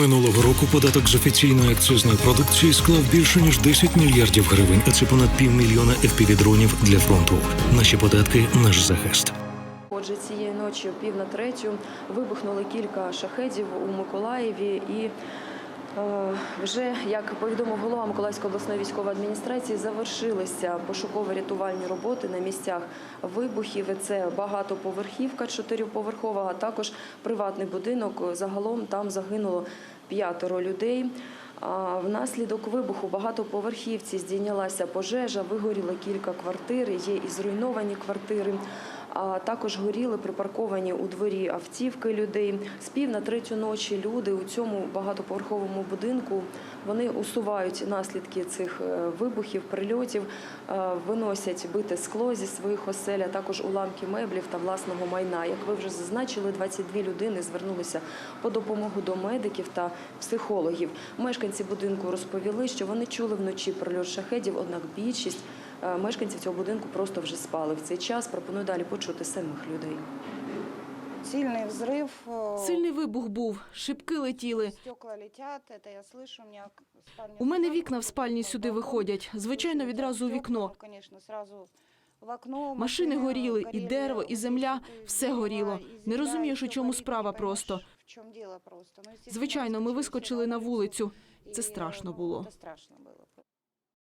Минулого року податок з офіційної акцизної продукції склав більше ніж 10 мільярдів гривень, а це понад півмільйона FPV-дронів для фронту. Наші податки наш захист. Отже, цієї ночі, пів на третю, вибухнули кілька шахедів у Миколаєві і. Е, Вже як повідомив голова Миколаївської обласної військової адміністрації, завершилися пошуково-рятувальні роботи на місцях вибухів. Це багатоповерхівка чотириповерхова, а також приватний будинок. Загалом там загинуло п'ятеро людей. Внаслідок вибуху багатоповерхівці здійнялася пожежа, вигоріли кілька квартир, є і зруйновані квартири. А також горіли припарковані у дворі автівки людей. З пів на третю ночі люди у цьому багатоповерховому будинку вони усувають наслідки цих е, вибухів, прильотів, е, виносять бите скло зі своїх осель, а також уламки меблів та власного майна. Як ви вже зазначили, 22 людини звернулися по допомогу до медиків та психологів. Мешканці будинку розповіли, що вони чули вночі прильот шахедів, однак більшість мешканців цього будинку просто вже спали в цей час. Пропоную далі почути самих людей. Сильный взрыв. э, Сильний вибух був, шибки летіли. Стекла летят, это я слышу. У меня к- спальня У мене сюда, вікна в спальні сюди балкон. виходять. Звичайно, Слышу відразу у стекла, вікно. ну, Конечно, сразу в окно. Машини горіли, і горели, дерево, і земля, и все дерево, горіло. и Не земля, розумієш, и у всё чому горит, справа не просто. понимаешь, В чому діло просто. Ну, естественно, Звичайно, ми выскочили вискочили всі на вулицю. і, Це страшно ну, було. Це страшно було.